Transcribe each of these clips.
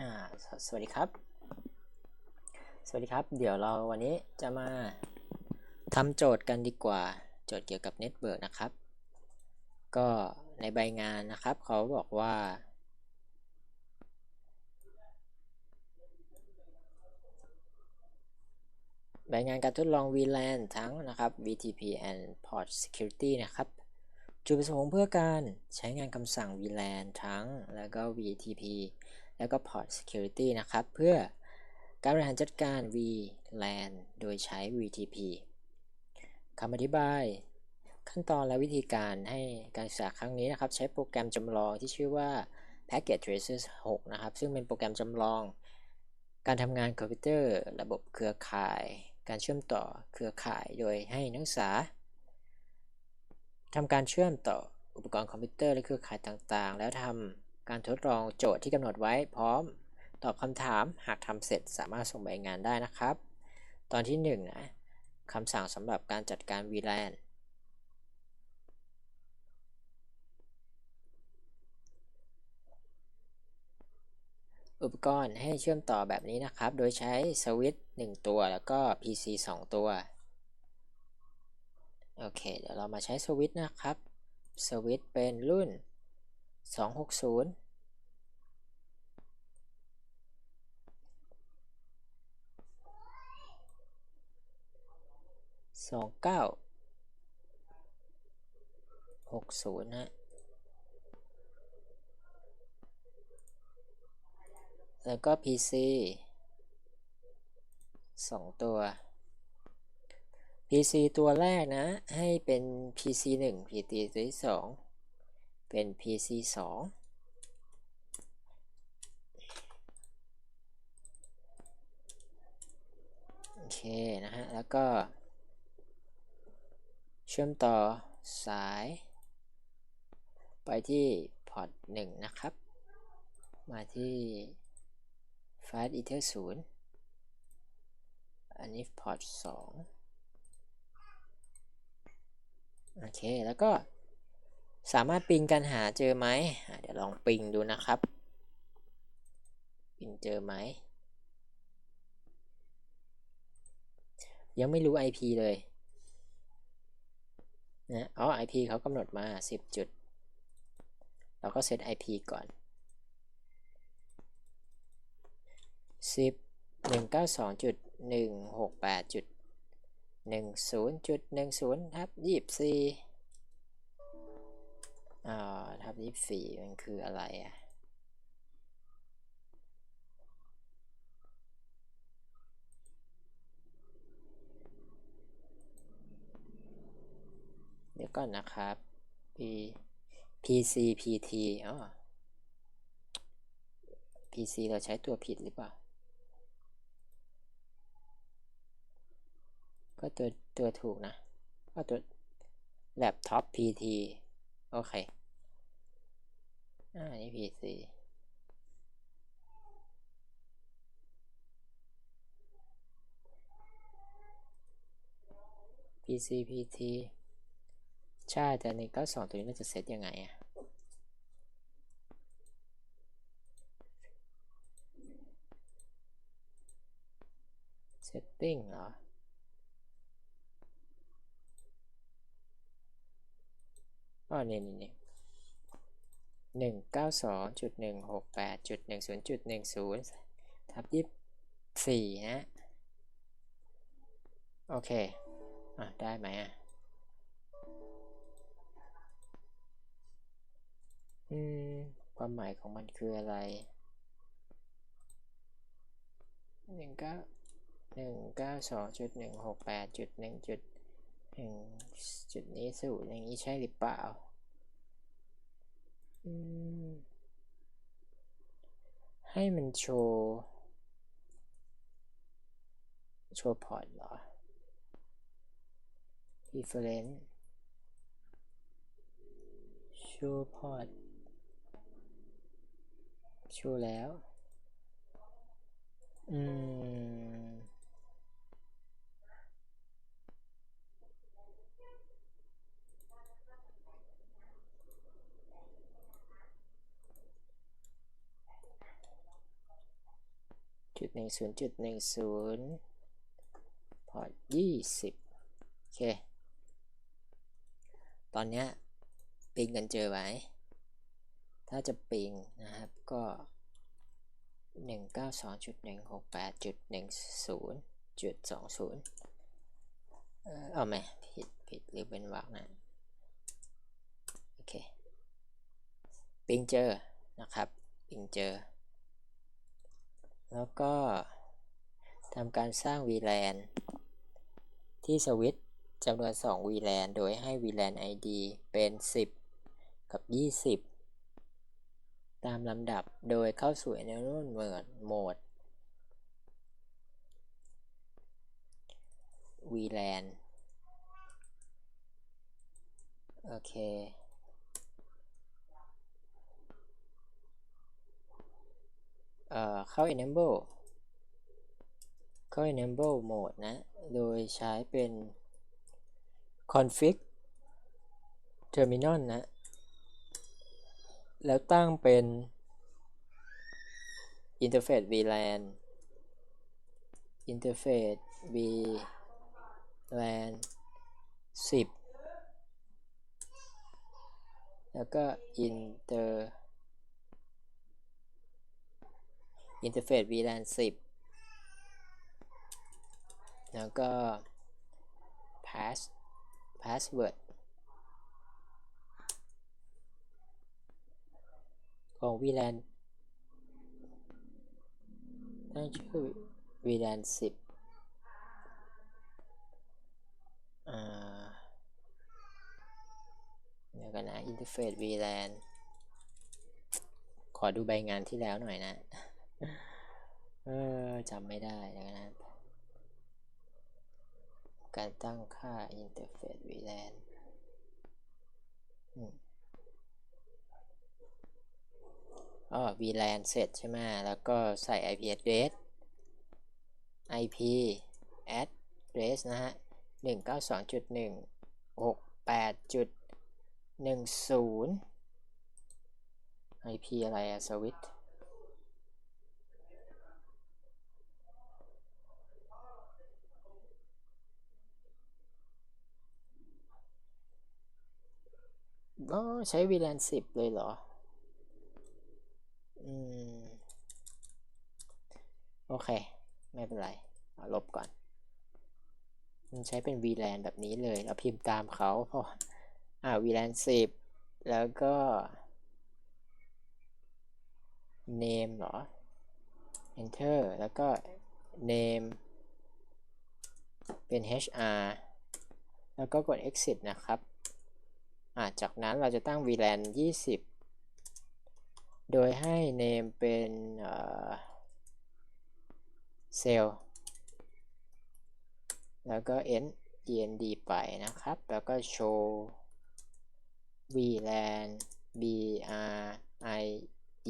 อ่าสวัสดีครับ สวัสดีครับ เดี๋ยวเราวันนี้จะมาทำโจทย์กันดีกว่า โจทย์เกี่ยวกับเน็ตเวิร์กนะครับ ก็ในใบงานนะครับ เขาบอกว่า ใบงานการทดลอง VLAN ทั้งนะครับ VTP and Port Security นะครับจุดประสงค์เพื่อการใช้งานคำสั่ง VLAN ทั้งแล้วก็ VTP แล้วก็ Port Security นะครับ เพื่อการบริหารจัดการ VLAN โดยใช้ VTP คำอธิบาย ขั้นตอนและวิธีการให้การศึกษาครั้งนี้นะครับ ใช้โปรแกรมจำลองที่ชื่อว่า Packet Tracer 6นะครับ ซึ่งเป็นโปรแกรมจำลอง การทำงานคอมพิวเตอร์ ระบบเครือข่าย การเชื่อมต่อเครือข่าย โดยให้นักศึกษาทำการเชื่อมต่ออุปกรณ์คอมพิวเตอร์และเครือข่ายต่างๆ แล้วทำ การทดลองโจทย์ที่กำหนดไว้พร้อมตอบคำถามหากทำเสร็จสามารถส่งใบงานได้นะครับ ตอนที่1นนะคำสั่งสำหรับการจัดการ VLAN อุปกรณ์ให้เชื่อมต่อแบบนี้นะครับ โดยใช้สวิตช์1ตัวแล้วก็ PC 2 ตัว โอเค เดี๋ยวเรามาใช้สวิตช์นะครับ สวิตช์เป็นรุ่น 260สองเก้าหกศูนย์ฮะแล้วก็ PC สองตัว PC ตัวแรกนะ ให้เป็น PC 1 PC ตัวที่สอง เป็น PC 2โอเค นะฮะ แล้วก็ เชื่อมต่อสาย ไปที่พอร์ต1นะครับ มาที่ fast ether 0 อันนี้พอร์ต2โอเค แล้วก็ สามารถปิงกันหาเจอไหมเดี๋ยวลองปิงดูนะครับ ปิงเจอไหม ยังไม่รู้ IP เลยนะอ๋อ IP เขากำหนดมา 10 จุด เราก็เซต IP ก่อน 10 192จุด168จุด10จุด10ทับ24 อ่าทับ24มันคืออะไรอะเดี๋ยวก่อนนะครับ P PC PT อ๋อ PC เราใช้ตัวผิดหรือเปล่า ก็ตัวตัวถูกนะ ก็ตัว Laptop PT โอเค อ่า นี่ PC PC PT ใช่ แต่ใน92ตัวนี้เราจะเซตยังไงอะ setting เหรอ อ๋อนี่นี่นี่หนึ่งเก้าสองจุดหนึ่งหกแปดจุดหนึ่งศูนย์จุดหนึ่งศูนย์ทับยี่สี่ฮะโอเค อะ ได้ไหมอะ อืม ความหมายของมันคืออะไรหนึ่งเก้าหนึ่งเก้าสองจุดหนึ่งหกแปดจุดหนึ่งจุดหนึ่งจุดนี้สูตรอย่างนี้ใช่หรือเปล่า ให้มันโชว์ โชว์พอร์ตเหรอ reference โชว์พอร์ต โชว์แล้ว อืม 10.10 พอร์ต 20 โอเค ตอนเนี้ยปิงกันเจอไหมถ้าจะปิงนะครับก็ 192.168.10.20 เออเอาไหมผิดผิดหรือเป็นวรรคนะ โอเค ปิงเจอนะครับ ปิงเจอ แล้วก็ทำการสร้าง VLAN ที่สวิตจำนวน 2 VLAN โดยให้ VLAN ID เป็น 10 กับ 20 ตามลำดับโดยเข้าสู่ Environment Mode VLAN โอเค เอ่อเข้า enable เข้า enable mode นะ โดยใช้เป็น config terminal นะ แล้วตั้งเป็น interface VLAN interface VLAN 10 แล้วก็ inter interface VLAN 10 แล้วก็ pass password ของ VLAN ตั้งชื่อ VLAN 10อ่าเดี๋ยวกันนะ interface VLAN ขอดูใบงานที่แล้วหน่อยนะ เออจำไม่ได้แล้วนะการตั้งค่า interface VLAN อืมอ๋อ VLAN เสร็จใช่ไหม แล้วก็ใส่ IP address IP address นะฮะ 192.168.10 IP อะไรอะสวิตอ๋ อใช้ VLAN 10เลยเหรอ อืม โอเค ไม่เป็นไรเอาลบก่อนมันใช้เป็น VLAN แบบนี้เลย เราพิมพ์ตามเขาเพราะอ่า VLAN 10 แล้วก็ name เหรอ enter แล้วก็ name เป็น hr แล้วก็กด exit นะครับ จากนั้นเราจะตั้ง VLAN 20 โดยให้ name เป็นเซลล์แล้วก็ end end ไปนะครับ แล้วก็ show VLAN b r i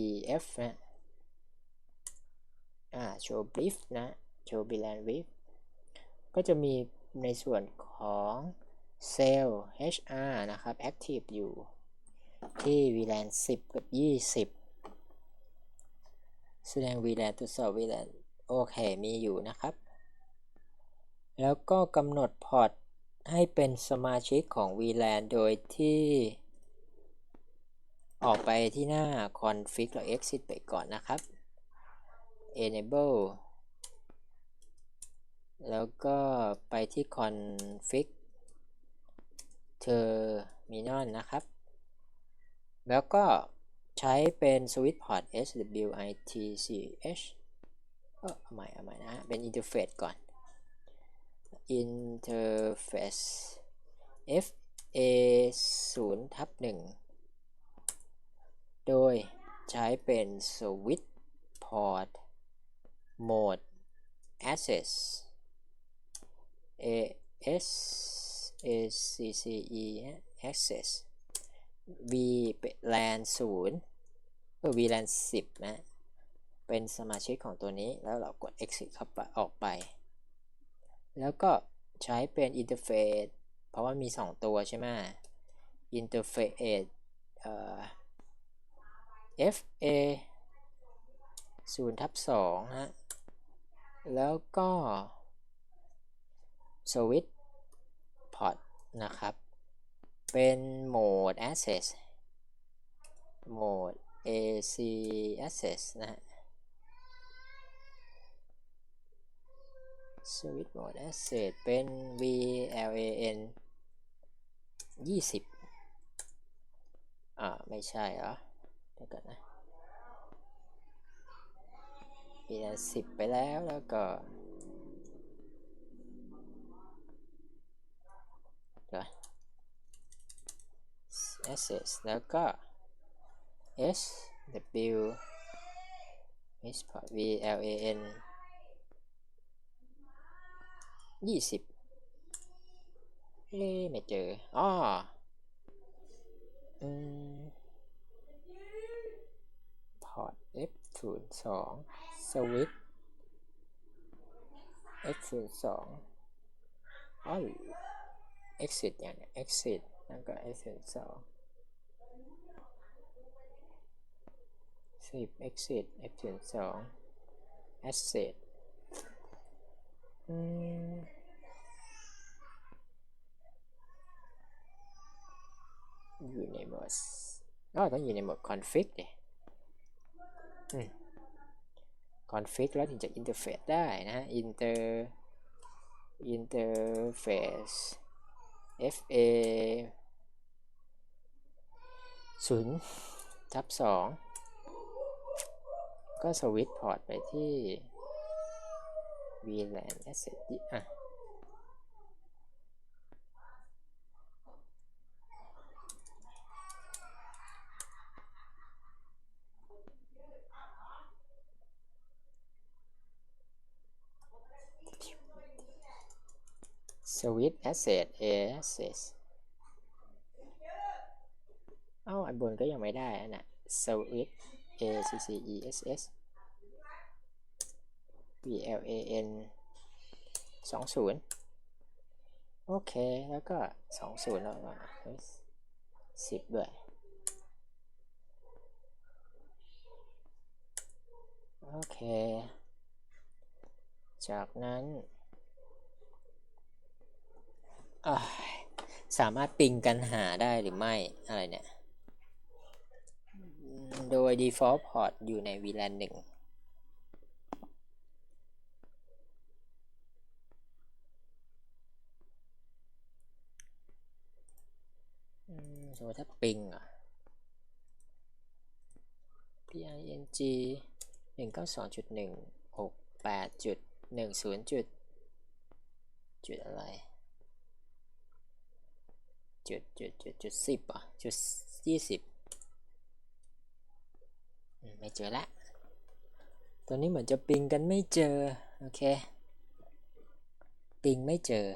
e f นะอ่า show brief นะ show VLAN brief ก็จะมีในส่วนของ เซลล์ HR นะครับ active อยู่ ที่ VLAN 10 กับ 20 แสดง VLAN ตรวจสอบ VLAN โอเค มีอยู่นะครับ แล้วก็กำหนดพอร์ตให้เป็นสมาชิกของ VLAN โดยที่ออกไปที่หน้า config แล้ว exit ไปก่อนนะครับ enable แล้วก็ไปที่ config terminal นะครับ แล้วก็ใช้เป็น switch port switch เออเอาใหม่เอาใหม่นะเป็น interface ก่อน interface fa 0ทับ1โดยใช้เป็น switch port mode access as acce access VLAN 0เออ VLAN 10 นะ เป็นสมาชิกของตัวนี้ แล้วเรากด exit เข้าไปออกไป แล้วก็ใช้เป็น interface เพราะว่ามี 2 ตัวใช่ไหม interface เอ่อ fa 0ทับ2ฮะ แล้วก็ switch port นะครับ เป็นโหมด access โหมด AC access นะฮะ switch mode access เป็น VLAN 20 อ่า ไม่ใช่เหรอเดี๋ยวก่อนนะ VLAN 10 ไปแล้วแล้วก็ เดี๋ยว access แล้วก็ S W S port VLAN ยี่สิบเอ๊ะไม่เจออ๋ออืมพอร์ต F ศูนย์สองสวิต F ศูนย์สองอ๋อ exit อย่างเนี้ย exit แล้วก็ F ศูนย์สองสิบ exit F ศูนย์สอง asset อืมอยู่ในโหมดก็ต้องอยู่ในโหมด config ดิอืม config แล้วถึงจะ interface ได้นะฮะ inter interface fa 0ทับ2ก็สวิตพอร์ตไปที่ VLAN asset อะ switch asset a access เอ้าอันบนก็ยังไม่ได้อันน่ะ switch a c c e s s v l a n สองศูนย์โอเค แล้วก็สองศูนย์แล้วก็สิบด้วย โอเค จากนั้น สามารถปิงกันหาได้หรือไม่อะไรเนี่ย โดย default port อยู่ใน VLAN 1อืมสมมติถ้าปิงอะ ping หนึ่งเก้าสองจุดหนึ่งหกแปดจุดหนึ่งศูนย์จุดจุดอะไร จุดจุดจุดจุดสิบอะจุดยี่สิบไม่เจอละตัวนี้เหมือนจะปิงกันไม่เจอ โอเค ปิงไม่เจอ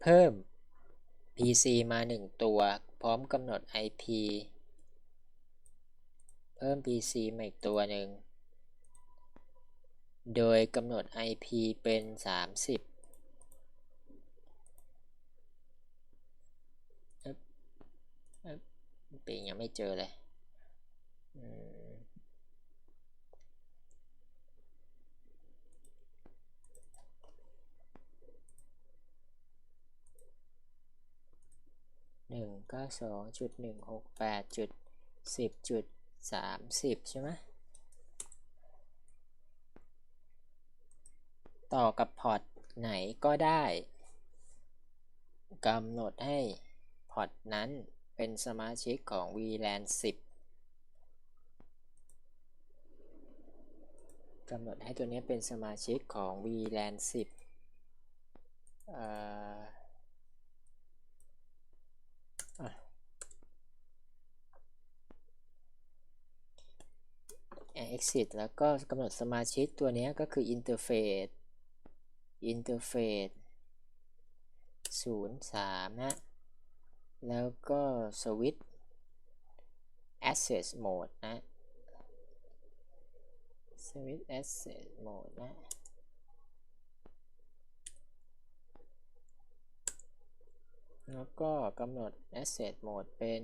เพิ่ม PC มา 1 ตัว พร้อมกำหนด IP เพิ่ม PC มาอีกตัวหนึ่ง โดยกำหนด IP เป็น 30เปิงยังไม่เจอเลย หนึ่งเก้าสองจุดหนึ่งหกแปดจุดสิบจุดสามสิบใช่ไหม ต่อกับพอร์ตไหนก็ได้กำหนดให้พอร์ตนั้นเป็นสมาชิกของ VLAN 10กำหนดให้ตัวนี้เป็นสมาชิกของ VLAN 10เอ่ออะ exit แล้วก็กำหนดสมาชิกตัวนี้ก็คือ interface interface 0 อินเทอร์เฟซศูนย์สามนะ แล้วก็สวิตช์ access mode นะ switch access mode นะ แล้วก็กำหนด access mode เป็น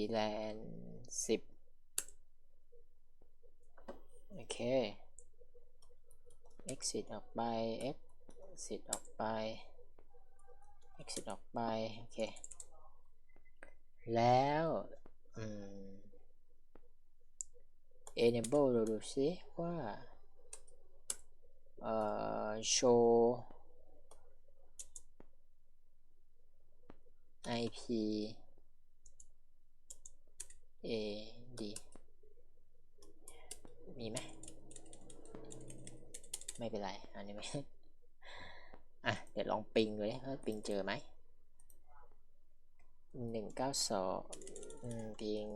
elan 10 โอเค exit ออกไป exit ออกไป exit ออกไป โอเค แล้ว enable เราดูซิว่า เอ่อ show IP AD มีไหมไม่เป็นไร อันนี้ไม่อะ เดี๋ยวลองปิงดูดิว่าปิงเจอไหมหนึ่งเก้าสองปิง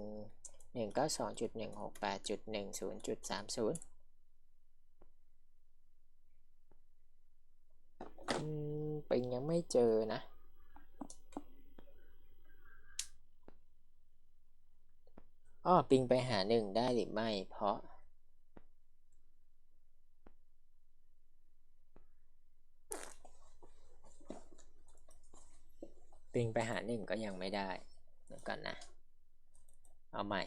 หนึ่งเก้าสองจุดหนึ่งหกแปดจุดหนึ่งศูนย์จุดสามศูนย์ปิงยังไม่เจอนะอ้อปิงไปหาหนึ่งได้หรือไม่ เพราะ ปิงไป หนึ่งก็ยังไม่ได้เดี๋ยวก่อนนะ เอาใหม่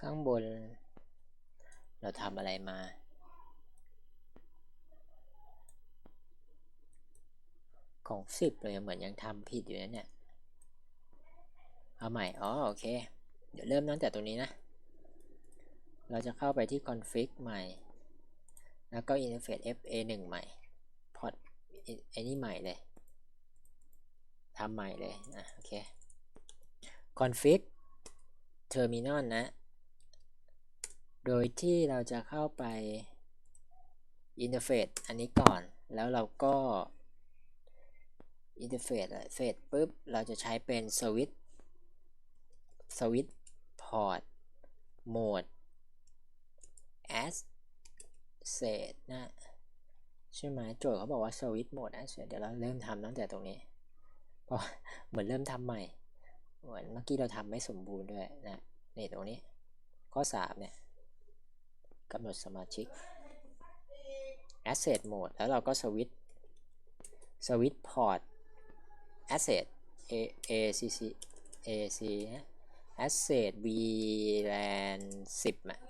ข้างบน เราทำอะไรมาของสิบเลยเหมือนยังทำผิดอยู่นะเนี่ย เอาใหม่ อ๋อ โอเค เดี๋ยวเริ่มตั้งแต่ตรงนี้นะ เราจะเข้าไปที่ config ใหม่ แล้วก็ interface fa1 ใหม่ port ไอ้นี่ใหม่เลยทำใหม่เลยอะโอเค config terminal นะ โดยที่เราจะเข้าไป interface อันนี้ก่อน แล้วเราก็ interface เสร็จปุ๊บ เราจะใช้เป็น switch switch port mode asset นะใช่ไหมโจทย์เขาบอกว่า switch mode asset เดี๋ยวเราเริ่มทำตั้งแต่ตรงนี้เพราะเหมือนเริ่มทำใหม่ เหมือนเมื่อกี้เราทำไม่สมบูรณ์ด้วยนะนี่ตรงนี้ ข้อ 3 เนี่ยกำหนดสมาชิก asset mode แล้วเราก็ switch switch port asset a a c c a c นะ asset VLAN 10อะ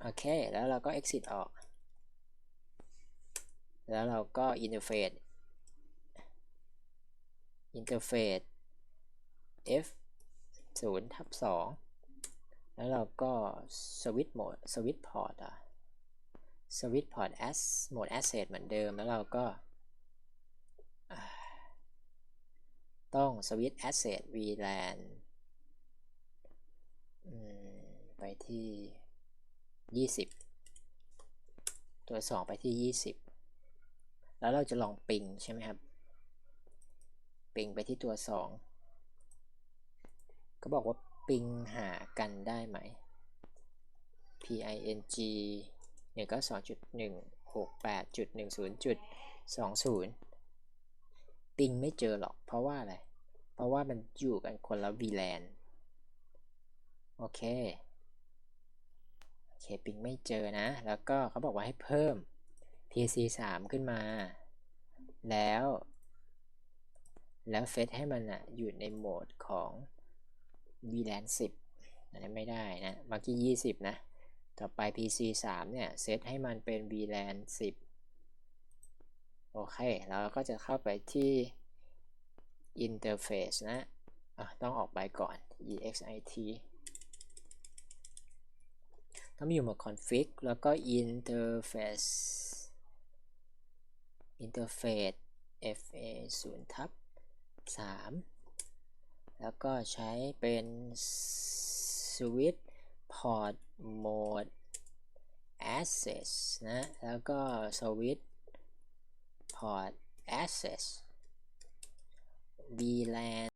โอเค แล้วเราก็ exit ออก แล้วเราก็ interface interface f 0ทับ2แล้วเราก็ switch mode switch port อะ switch port as mode asset เหมือนเดิม แล้วเราก็ ต้อง switch asset VLAN ไปที่ 20 ตัว 2 ไปที่ 20 แล้วเราจะลองปิงใช่ไหมครับ ปิงไปที่ตัว 2 ก็บอกว่าปิงหากันได้ไหม ping 192.168.10.20 ปิงไม่เจอหรอก เพราะว่าอะไร เพราะว่ามันอยู่กันคนละ VLAN โอเค เคปิงไม่เจอนะ แล้วก็เขาบอกว่าให้เพิ่ม PC 3ขึ้นมา แล้ว แล้วเซตให้มันอะอยู่ในโหมดของ VLAN 10อันนี้ไม่ได้นะเมื่อกี้20 นะ ต่อไป PC 3เนี่ย เซตให้มันเป็น VLAN 10 โอเคเราก็จะเข้าไปที่ Interface นะะต้องออกไปก่อน exit ต้องอยู่หมวด config แล้วก็ interface interface fa 0ทับ3แล้วก็ใช้เป็น switch port mode access นะ แล้วก็ switch port access VLAN